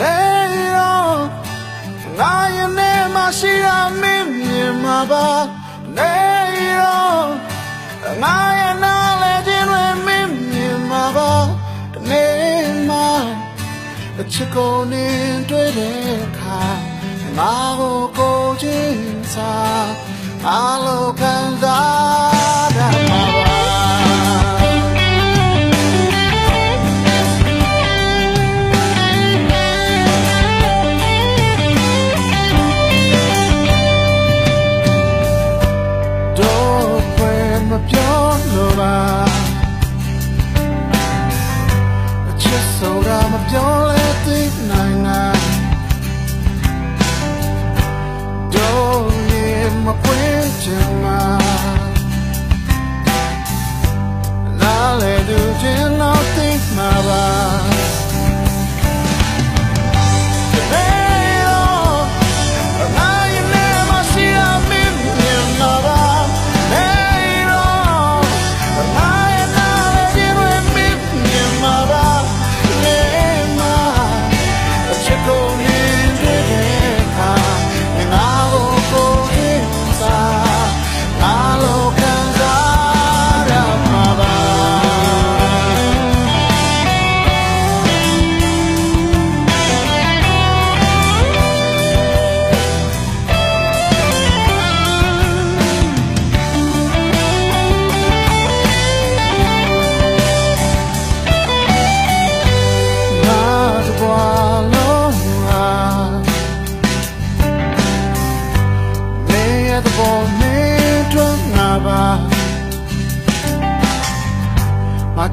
နေရောငါရဲ့နေမရှိတာမင်းမြင်မှာပါနေရောငါရဲ့နားလဲခြင်းတွေမင်းမြင်မှာပါတနေ့မှအချစ်ကိုနေတွေ့တဲ့အခါငါကိုကိုချင်းစားအလိုခံ မပြောလဲသိနိုင်နိုင်တော့ရင်မပွင့်ချင်မှာ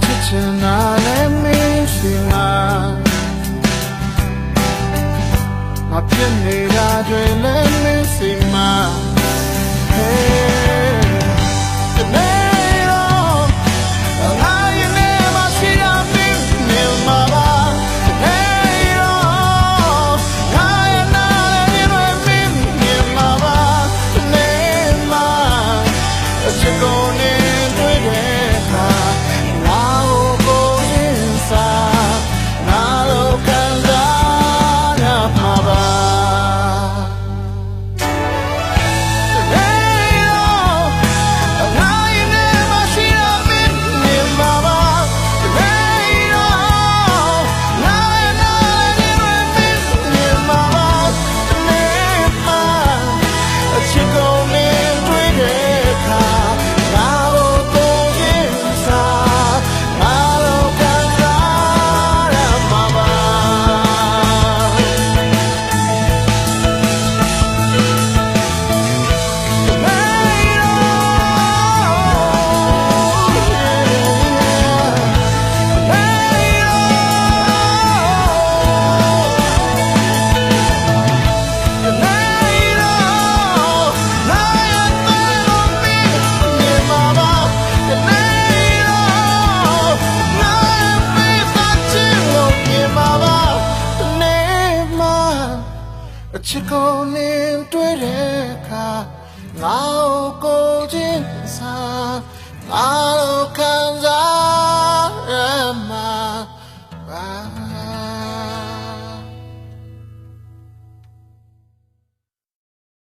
ချစ်ချင်တာလည်းမင်းရှိမှာငါပြစ်နေတာတွေလည်းမင်းရှိမှာ a chicken in တွေ့တဲ့အခါငါ့ကိုကိုချင်းစားငါ